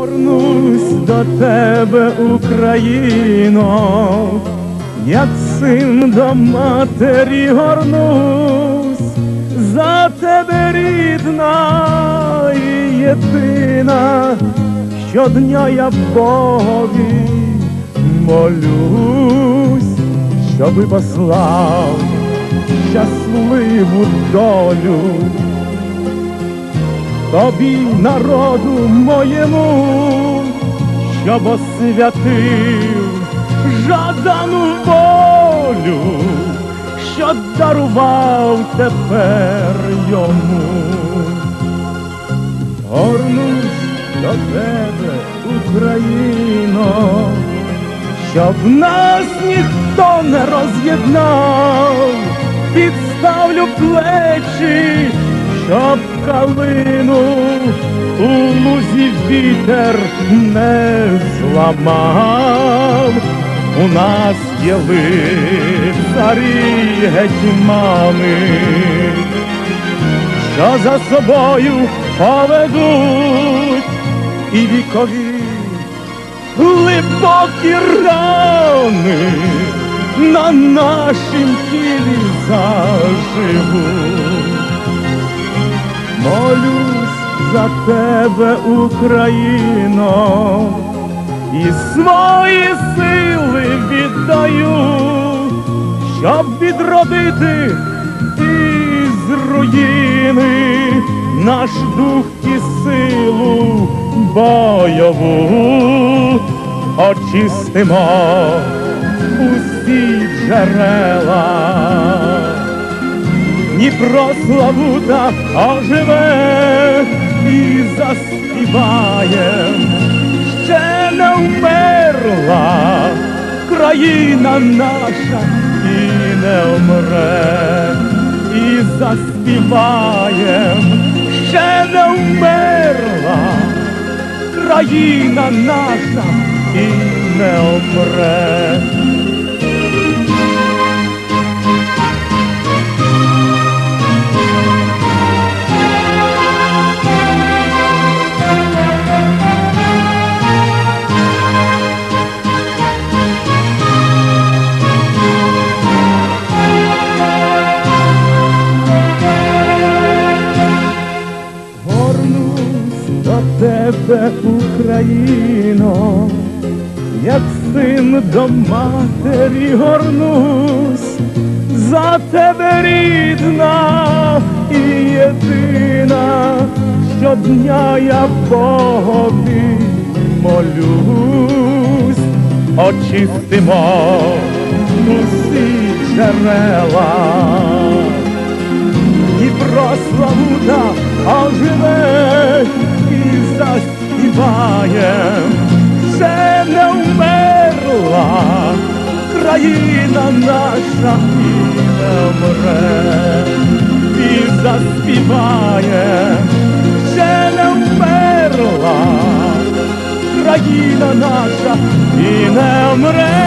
Горнусь до тебе, Україно, як син до матері горнусь, за тебе рідна і єдина, щодня я Богові молюсь, щоби послав щасливу долю тобі, народу моєму, щоб освятив жадану волю, що дарував тепер йому. Горнусь до тебе, Україно, щоб нас ніхто не роз'єднав, підставлю плечі, щоб калину у лузі вітер не зламав. У нас є лицарі гетьмани, що за собою поведуть і вікові глибокі рани на нашім тілі заживуть. Молюсь за тебе, Україно, і свої сили віддаю, щоб відродити із руїни наш дух і силу бойову, очистимо усі джерела. Дніпро Славута оживе і заспіває, ще не вмерла країна наша і не вмре, і заспіває, ще не вмерла країна наша і не вмре. Україно, як син до матері горнусь, за тебе рідна і єдина, щодня я Богові молюсь, очистимо усі джерела. Дніпро Славута оживе і заспіває, ще не вмерла країна наша і не вмре, і заспіває, ще не вмерла країна наша і не вмре.